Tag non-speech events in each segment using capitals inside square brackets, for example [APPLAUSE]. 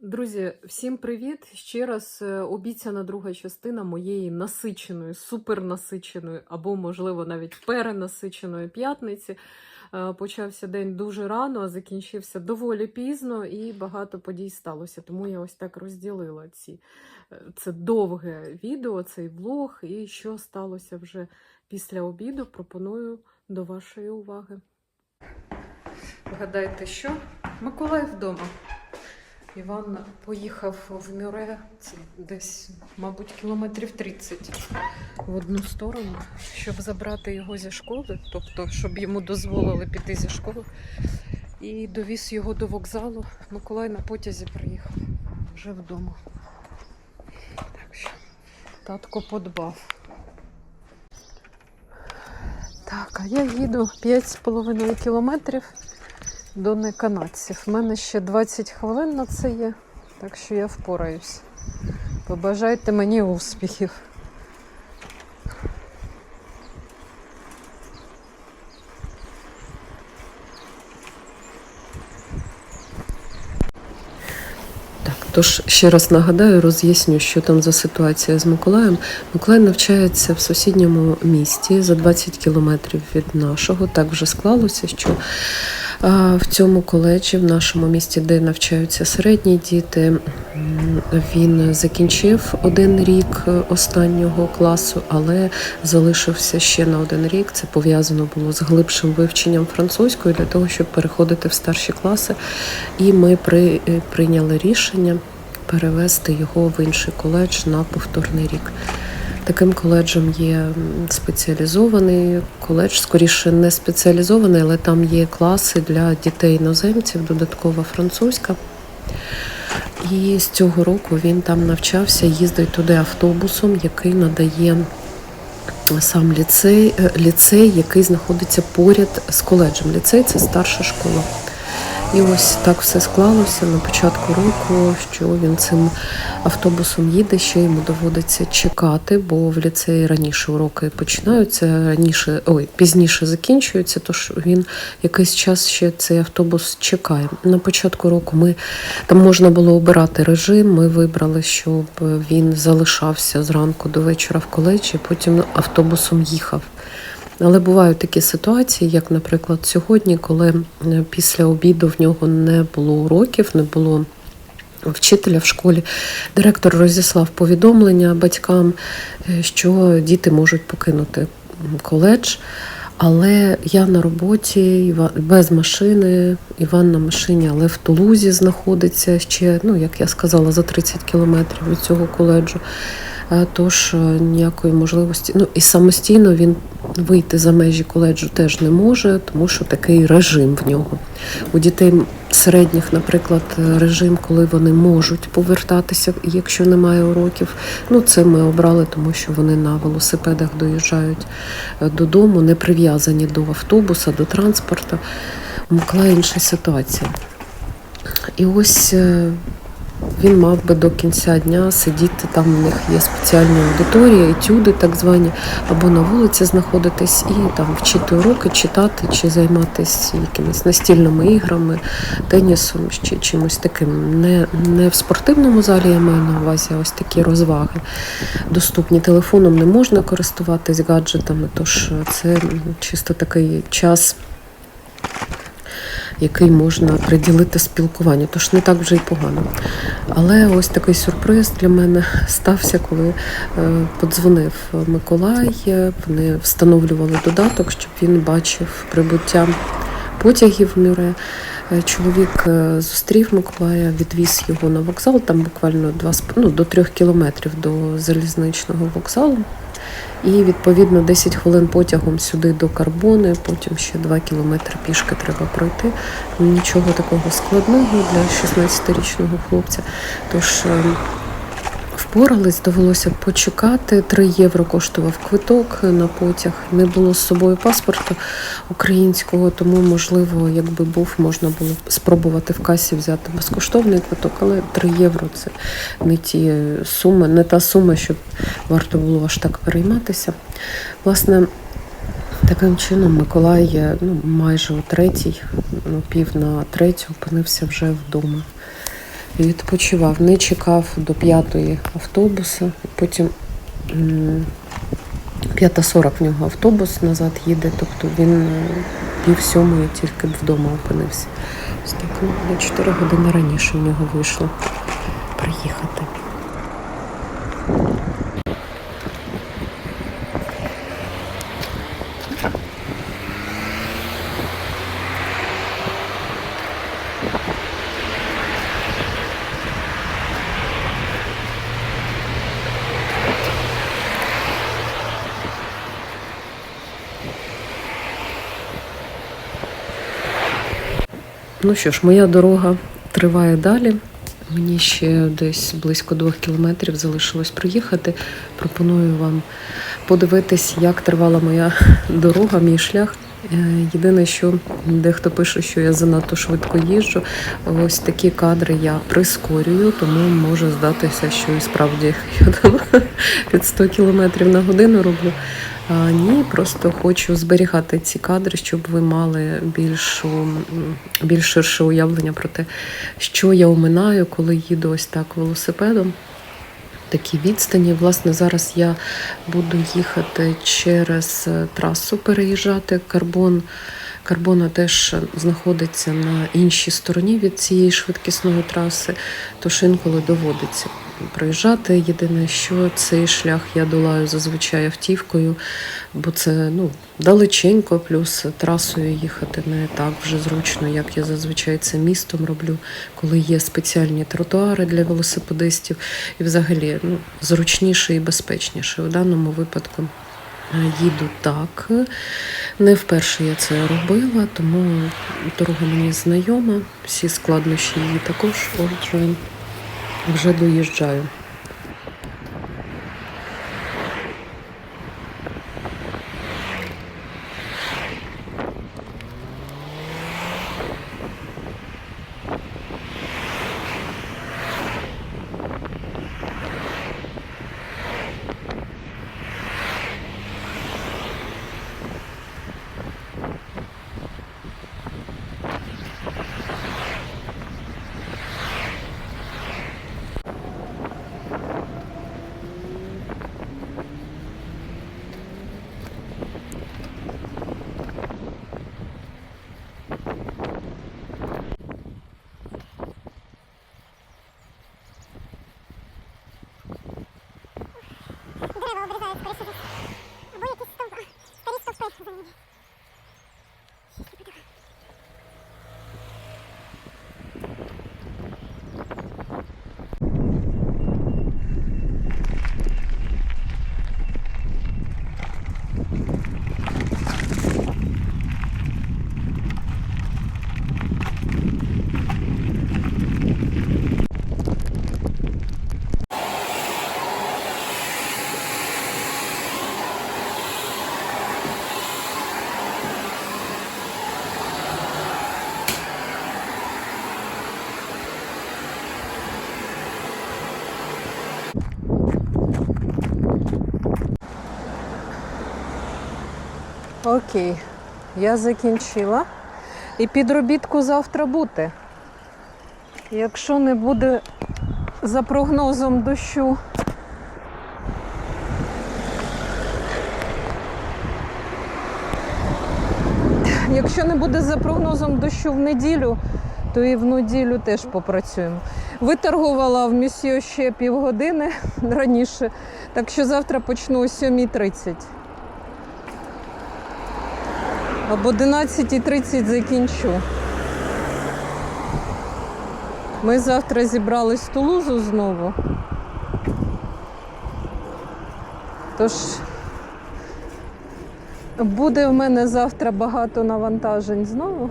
Друзі, всім привіт! Ще раз е, обіцяна друга частина моєї насиченої, супернасиченої або, можливо, навіть перенасиченої п'ятниці. Е, Почався день дуже рано, а закінчився доволі пізно, і багато подій сталося. Тому я ось так розділила ці. е, Це довге відео, цей влог, і що сталося вже після обіду, пропоную до вашої уваги. Вгадайте, що? Миколай вдома. Іван поїхав в Мюре, це десь, мабуть, кілометрів 30 в одну сторону, щоб забрати його зі школи, тобто, щоб йому дозволили піти зі школи. І довіз його до вокзалу. Миколай на потязі приїхав вже вдома. Так що татко подбав. Так, а я їду 5,5 кілометрів до неканадців. У мене ще 20 хвилин на це є, так що я впораюсь. Побажайте мені успіхів. Тож ще раз нагадаю, роз'ясню, що там за ситуація з Миколаєм. Миколай навчається в сусідньому місті за 20 кілометрів від нашого. Так вже склалося, що в цьому коледжі, в нашому місті, де навчаються середні діти, він закінчив один рік е, останнього класу, але залишився ще на один рік. Це пов'язано було з глибшим вивченням французької для того, щоб переходити в старші класи. І ми при, е, прийняли рішення перевести його в інший коледж на повторний рік. Таким коледжем є спеціалізований коледж, скоріше не спеціалізований, але там є класи для дітей іноземців, додаткова французька. І з цього року він там навчався, їздить туди автобусом, який надає сам ліцей, е, ліцей, який знаходиться поряд з коледжем. Ліцей це старша школа. І ось так все склалося на початку року, що він цим автобусом їде, ще йому доводиться чекати, бо в ліцеї раніше уроки починаються, раніше, ой, пізніше закінчуються, тож він якийсь час ще цей автобус чекає. На початку року ми там можна було обирати режим. Ми вибрали, щоб він залишався зранку до вечора в коледжі, потім автобусом їхав. Але бувають такі ситуації, як, наприклад, сьогодні, коли е, після обіду в нього не було уроків, не було вчителя в школі. Директор розіслав повідомлення батькам, е, що діти можуть покинути коледж. Але я на роботі без машини, Іван на машині, але в Тулузі знаходиться ще, ну як я сказала, за 30 кілометрів від цього коледжу. Е, Тож е, ніякої можливості. Ну і самостійно він вийти за межі коледжу теж не може, тому що такий режим в нього. У дітей середніх, наприклад, режим, коли вони можуть повертатися, якщо немає уроків. Ну, це ми обрали, тому що вони на велосипедах доїжджають е, додому, не прив'язані до автобуса, до транспорту. У Миколая інша ситуація. І ось він мав би до кінця дня сидіти, там у них є спеціальні аудиторії, етюди так звані, або на вулиці знаходитись і там вчити уроки, читати чи займатися якимись настільними іграми, тенісом чи чимось таким. Не, не в спортивному залі я маю на увазі, а ось такі розваги. Доступні телефоном не можна користуватись гаджетами, тож це чисто такий час який можна приділити спілкуванню, тож не так вже й погано. Але ось такий сюрприз для мене стався, коли е, подзвонив Миколай. Вони встановлювали додаток, щоб він бачив прибуття потягів в Мюре. Е, Чоловік е, зустрів Миколая, відвіз його на вокзал, там буквально два ну, до трьох кілометрів до залізничного вокзалу. І відповідно 10 хвилин потягом сюди до Карбони, потім ще 2 кілометри пішки треба пройти. Нічого такого складного для 16-річного хлопця. Тож е, впорались, довелося почекати. 3 євро коштував квиток на потяг. Не було з собою паспорта українського, тому можливо, якби був, можна було спробувати в касі взяти безкоштовний квиток, але 3 євро це не ті суми, не та сума, щоб варто було аж так перейматися. Власне, таким чином Миколай ну, майже о третій, ну, пів на третю опинився вже вдома. Відпочивав, не чекав до п'ятої автобуса. Потім 5.40 в нього автобус назад їде, тобто він е, пів сьомої тільки б вдома опинився. Ось так, на 4 години раніше в нього вийшло приїхати. Ну що ж, моя дорога триває далі. Мені ще десь близько двох кілометрів залишилось проїхати. Пропоную вам подивитись, як тривала моя дорога, мій шлях. Е, Єдине, що дехто пише, що я занадто швидко їжджу. Ось такі кадри я прискорюю, тому може здатися, що і справді я там [LAUGHS] під 100 км на годину роблю. А, ні, просто хочу зберігати ці кадри, щоб ви мали більшу, більш ширше уявлення про те, що я оминаю, коли їду ось так велосипедом. Такі відстані. Власне, зараз я буду їхати через е, трасу, переїжджати. Карбон, карбона теж знаходиться на іншій стороні від цієї швидкісної траси, тож інколи доводиться проїжджати. Єдине, що цей шлях я долаю зазвичай автівкою, бо це ну, далеченько, плюс трасою їхати не так вже зручно, як я зазвичай це містом роблю, коли є спеціальні тротуари для велосипедистів, і взагалі ну, зручніше і безпечніше. У даному випадку їду так. Не вперше я це робила, тому дорога мені знайома, всі складнощі її також, отже, вже доїжджаю. Дерева обрізають, скоріше за все. Або якісь стовп... старі стовпи за ними. Окей, я закінчила. І підробітку завтра бути. Якщо не буде за прогнозом дощу. Якщо не буде за прогнозом дощу в неділю, то і в неділю теж попрацюємо. Виторгувала в місьо ще півгодини раніше, так що завтра почну о 7.30. Об 11.30 закінчу. Ми завтра зібрались в Тулузу знову. Тож буде в мене завтра багато навантажень знову.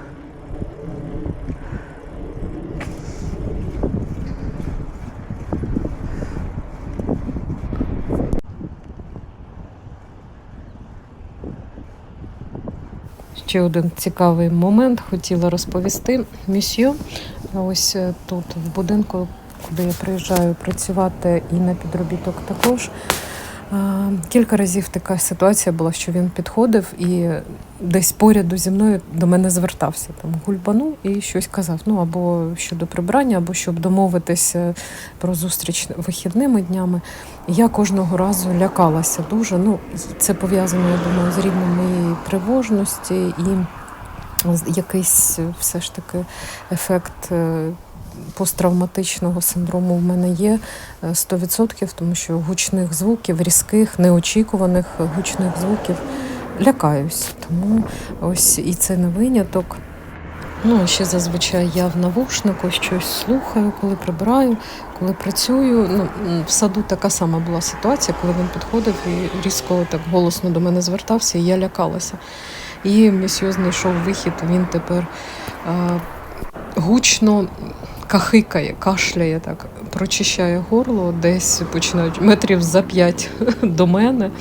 Ще один цікавий момент хотіла розповісти. Місьо, ось е, тут, в будинку, куди я приїжджаю працювати і на підробіток також. А, Кілька разів така ситуація була, що він підходив і десь поряду зі мною до мене звертався. Там гульбанув і щось казав. Ну або щодо прибрання, або щоб домовитися про зустріч вихідними днями. Я кожного разу лякалася дуже. Ну, це пов'язано, я думаю, з рівнем моєї тривожності і якийсь е, все ж таки ефект. Е, Посттравматичного синдрому в мене є е, 100%, тому що гучних звуків, різких, неочікуваних гучних звуків лякаюсь. Тому ось і це не виняток. Ну, а ще зазвичай я в навушнику щось слухаю, коли прибираю, коли працюю. Ну, в саду така сама була ситуація, коли він підходив і різко так голосно до мене звертався, і я лякалася. І місьо знайшов вихід, він тепер е, гучно кахикає, кашляє так, прочищає горло, десь починають метрів за п'ять [LAUGHS] до мене,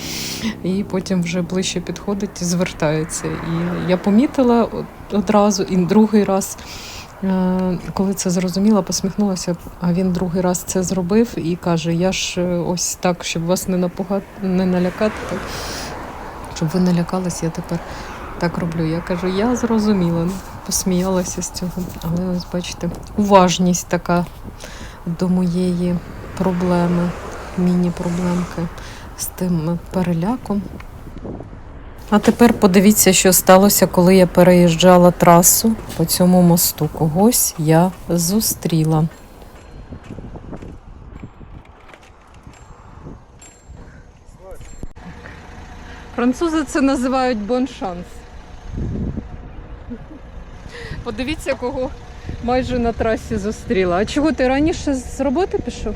і потім вже ближче підходить і звертається. І я помітила одразу, і другий раз. е, Коли це зрозуміла, посміхнулася, а він другий раз це зробив і каже: Я ж е, ось так, щоб вас не напугати, не налякати, щоб ви налякались, я тепер так роблю. Я кажу, я зрозуміла, посміялася з цього. Але ось бачите, уважність така до моєї проблеми, міні-проблемки з тим переляком. А тепер подивіться, що сталося, коли я переїжджала трасу по цьому мосту. Когось я зустріла. Французи це називають боншанс. Подивіться, кого майже на трасі зустріла. А чого ти раніше з роботи пішов?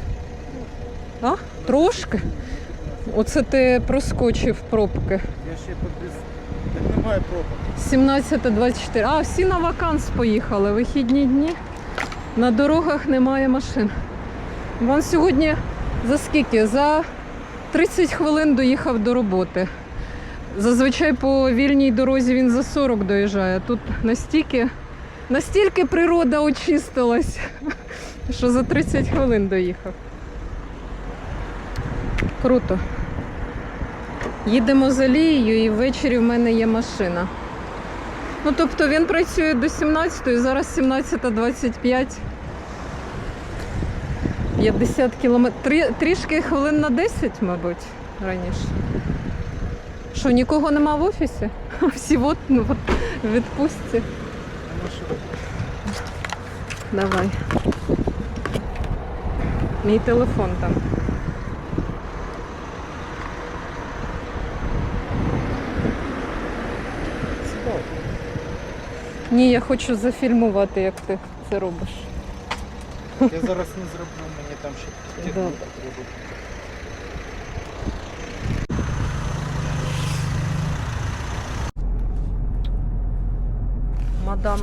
А? Трошки? Оце ти проскочив пробки. Я ще попис... Так немає пробок. 17-24. А, всі на ваканс поїхали. Вихідні дні. На дорогах немає машин. Вон сьогодні за скільки? За 30 хвилин доїхав до роботи. Зазвичай по вільній дорозі він за 40 доїжджає. Тут настільки, настільки природа очистилась, що за 30 хвилин доїхав. Круто. Їдемо з Алією і ввечері в мене є машина. Ну, тобто він працює до 17-ї, зараз 17.25. 50 кілометрів. Трішки хвилин на 10, мабуть, раніше. Що, нікого нема в офісі? [LAUGHS] Всі от, ну, от в відпустці. Давай. Мій телефон там. Ні, я хочу зафільмувати, як ти це робиш. Я зараз не зроблю, мені там ще Добре. треба. Мадам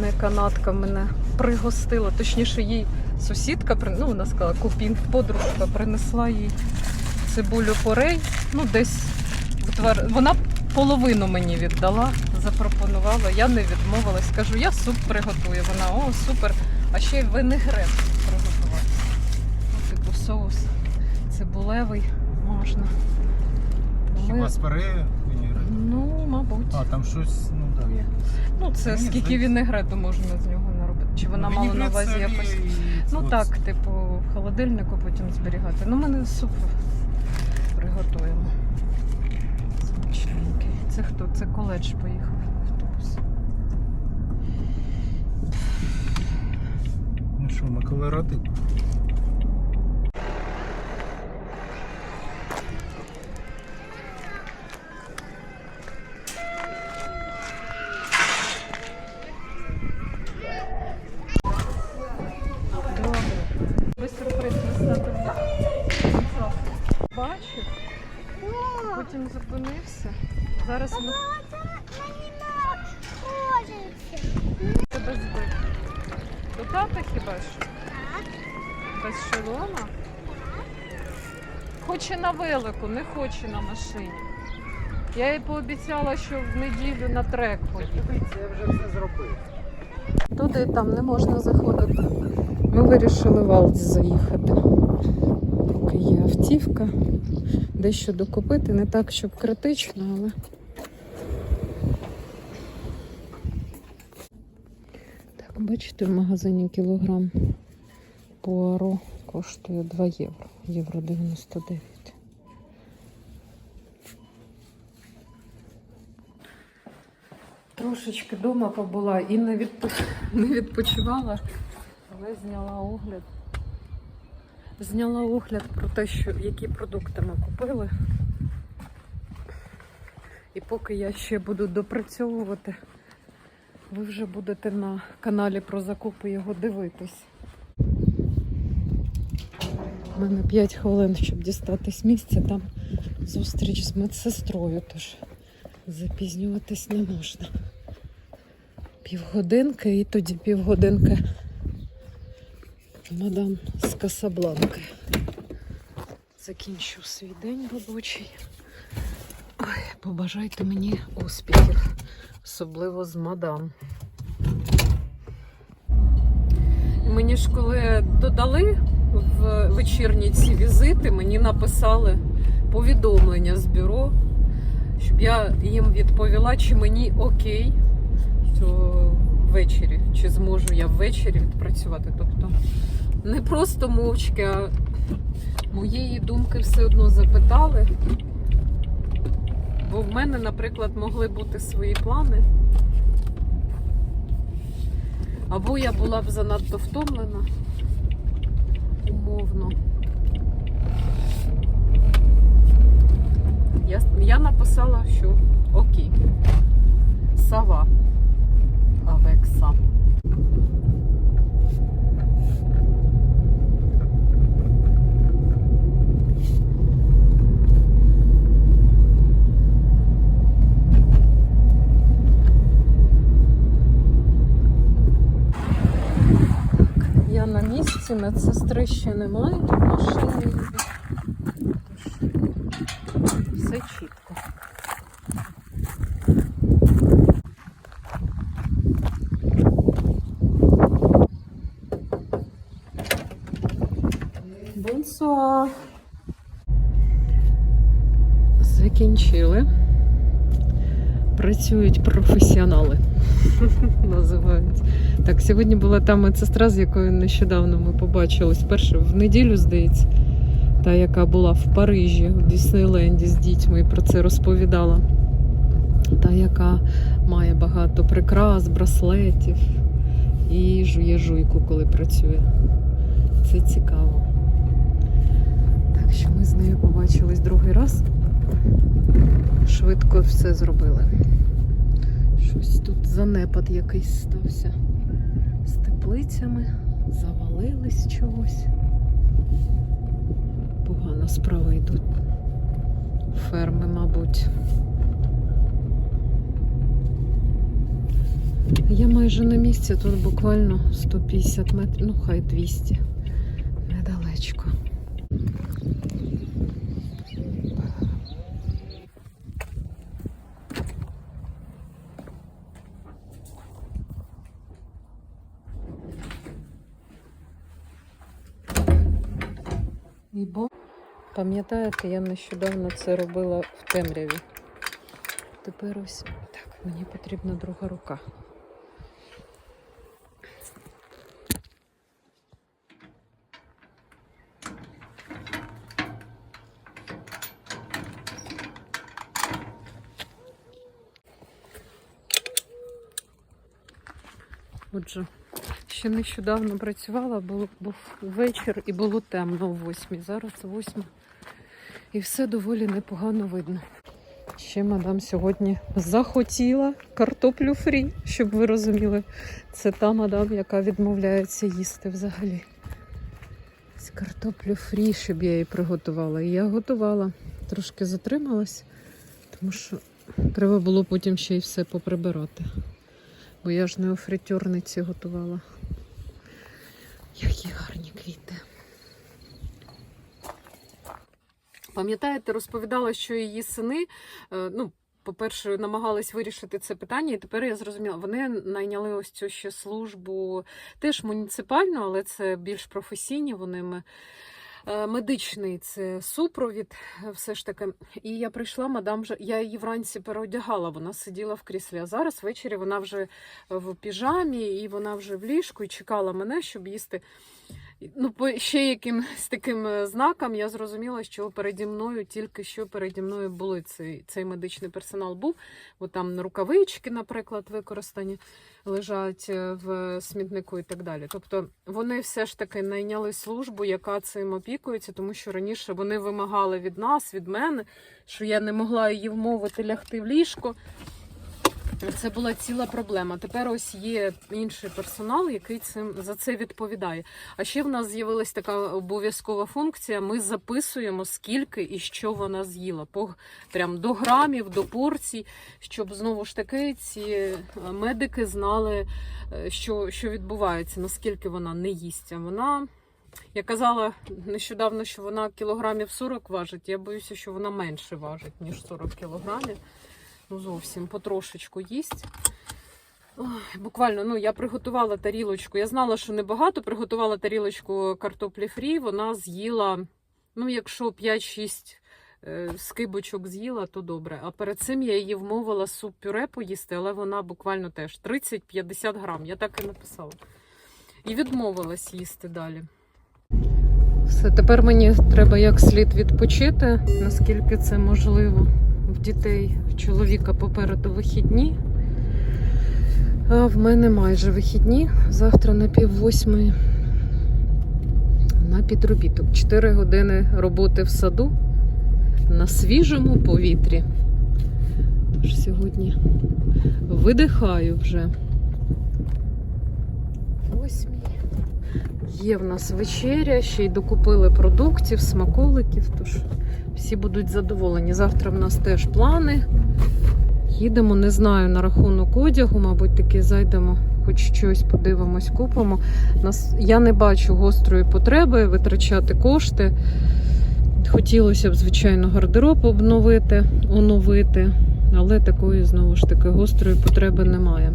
не канадка мене пригостила, точніше, їй сусідка, ну, вона сказала, купін, подружка принесла їй цибулю порей, ну десь твар... вона половину мені віддала, запропонувала. Я не відмовилась. Кажу, я суп приготую. Вона, о, супер. А ще й винегрет приготувати. Ну, типу соус цибулевий можна. Ми- Хіба вінігрет? Ну, мабуть. А, там щось, ну. Ну, це Мені скільки здається- вінегрету можна з нього наробити? Чи вона мала на увазі якось. Ну так, типу, в холодильнику потім зберігати. Ну, ми не суп приготуємо. Смачненький. Це хто? Це коледж поїхав автобус. Ну що, ми коли ради? Добре. Ви сюрприз настати Бачив, потім зупинився. Зараз ми тебе збив. До тата хіба що? Без шолома? Хоче на велику, не хоче на машині. Я їй пообіцяла, що в неділю на трек поїде. Дивіться, я вже все зробив. Туди там не можна заходити. Ми вирішили в Алдс заїхати. Поки є автівка. Дещо докупити, не так, щоб критично, але. Бачите, в магазині кілограм пуаро коштує 2 євро. Євро 99. Трошечки вдома побула і не, відпо... не відпочивала, але зняла огляд. Зняла огляд про те, що які продукти ми купили. І поки я ще буду допрацьовувати, ви вже будете на каналі про закупи його дивитись. У мене 5 хвилин, щоб дістатись місця. Там зустріч з медсестрою, тож запізнюватись не можна. Півгодинки і тоді півгодинки мадам з Касабланки. Закінчу свій день робочий. Ой, побажайте мені успіхів, особливо з мадам. Мені ж коли додали в вечірні ці візити, мені написали повідомлення з бюро, щоб я їм відповіла, чи мені окей, що ввечері, чи зможу я ввечері відпрацювати. Тобто не просто мовчки, а моєї думки все одно запитали. Бо в мене, наприклад, могли бути свої плани. Або я була б занадто втомлена, умовно. Я, я написала, що окей. Сава. Авекса. Я на місці, медсестри ще немає, машини. Все чітко. Бонсуа. Закінчили. Працюють сьогодні була та медсестра, з якою нещодавно ми побачились. Перше в неділю, здається, та, яка була в Парижі, в Діснейленді з дітьми і про це розповідала. Та, яка має багато прикрас, браслетів і жує жуйку, коли працює. Це цікаво. Так що ми з нею побачились другий раз. Швидко все зробили. Щось тут занепад якийсь стався теплицями, завалились чогось. Погано справи йдуть. Ферми, мабуть. Я майже на місці, тут буквально 150 метрів, ну хай 200. Недалечко. І бо... Пам'ятаєте, я нещодавно це робила в темряві. Тепер ось так, мені потрібна друга рука. Отже, ще нещодавно працювала, було, був вечір і було темно о восьмій. Зараз восьма. І все доволі непогано видно. Ще мадам сьогодні захотіла картоплю фрі, щоб ви розуміли. Це та мадам, яка відмовляється їсти взагалі. З картоплю фрі, щоб я її приготувала. І я готувала. Трошки затрималась, тому що треба було потім ще й все поприбирати. Бо я ж не у фритюрниці готувала. Які гарні квіти. Пам'ятаєте, розповідала, що її сини, е, ну, по-перше, намагались вирішити це питання, і тепер я зрозуміла, вони найняли ось цю ще службу, теж муніципальну, але це більш професійні. Вони ми медичний це супровід, е, все ж таки. І я прийшла, мадам вже я її вранці переодягала. Вона сиділа в кріслі. А зараз ввечері вона вже в піжамі, і вона вже в ліжку і чекала мене, щоб їсти. Ну, по ще якимось таким е, знаком я зрозуміла, що переді мною тільки що переді мною були цей, цей медичний персонал був. Бо там рукавички, наприклад, використані лежать е, в смітнику і так далі. Тобто вони все ж таки найняли службу, яка цим опікується, тому що раніше вони вимагали від нас, від мене, що я не могла її вмовити лягти в ліжко. Це була ціла проблема. Тепер ось є інший персонал, який цим за це відповідає. А ще в нас з'явилась така обов'язкова функція. Ми записуємо скільки і що вона з'їла, по прям до грамів, до порцій, щоб знову ж таки ці е, медики знали, е, що, що відбувається, наскільки вона не їсть. А Вона я казала нещодавно, що вона кілограмів 40 важить. Я боюся, що вона менше важить, ніж 40 кілограмів. Ну, зовсім потрошечку їсть. Буквально, ну, я приготувала тарілочку. Я знала, що небагато. Приготувала тарілочку картоплі фрі. Вона з'їла, ну, якщо 5-6 е, скибочок з'їла, то добре. А перед цим я її вмовила суп-пюре поїсти, але вона буквально теж 30-50 грам. Я так і написала. І відмовилась їсти далі. Все, тепер мені треба як слід відпочити, наскільки це можливо в дітей, в чоловіка попереду вихідні. А в мене майже вихідні. Завтра на пів восьмої на підробіток. 4 години роботи в саду на свіжому повітрі. Тож сьогодні видихаю вже. Восьмій. Є в нас вечеря, ще й докупили продуктів, смаколиків, тож всі будуть задоволені. Завтра в нас теж плани. Їдемо, не знаю, на рахунок одягу, мабуть, таки зайдемо, хоч щось подивимось, купимо. Нас, я не бачу гострої потреби витрачати кошти. Хотілося б, звичайно, гардероб обновити, оновити, але такої, знову ж таки, гострої потреби немає.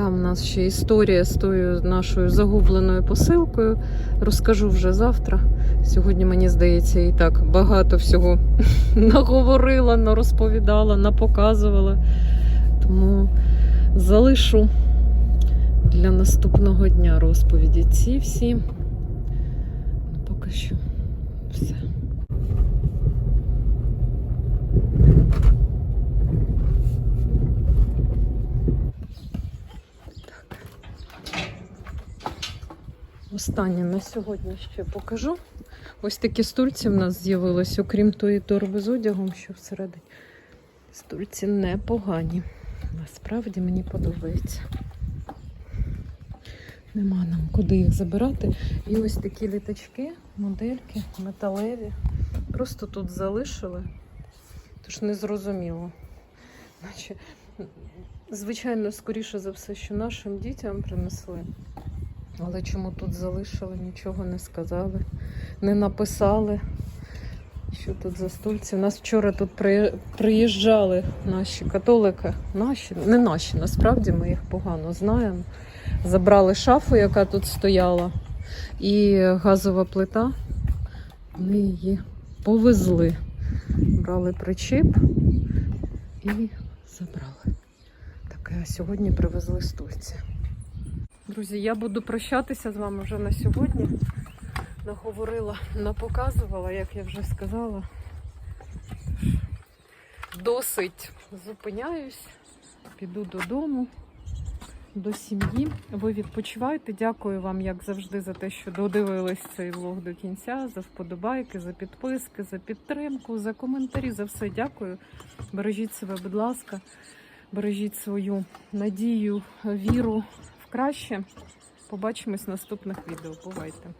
Там в нас ще історія з тою нашою загубленою посилкою. Розкажу вже завтра. Сьогодні, мені здається, і так багато всього [LAUGHS] наговорила, нарозповідала, напоказувала. Тому залишу для наступного дня розповіді ці всі. Поки що все. Останнє на сьогодні ще покажу. Ось такі стульці в нас з'явились, окрім тої торби з одягом, що всередині. Стульці непогані. Насправді мені подобається. Нема нам куди їх забирати. І ось такі літачки, модельки, металеві. Просто тут залишили. Тож не зрозуміло. Наче, звичайно, скоріше за все, що нашим дітям принесли. Але чому тут залишили, нічого не сказали, не написали, що тут за стульці. У нас вчора тут приїжджали наші католики. Наші, не наші, насправді ми їх погано знаємо. Забрали шафу, яка тут стояла, і газова плита. Вони її повезли. Брали причіп і забрали. Таке, а сьогодні привезли стульці. Друзі, я буду прощатися з вами вже на сьогодні. Наговорила, напоказувала, як я вже сказала. Досить зупиняюсь, піду додому, до сім'ї. Ви відпочивайте. Дякую вам, як завжди, за те, що додивились цей влог до кінця, за вподобайки, за підписки, за підтримку, за коментарі, за все дякую. Бережіть себе, будь ласка, бережіть свою надію, віру краще. Побачимось в наступних відео. Бувайте!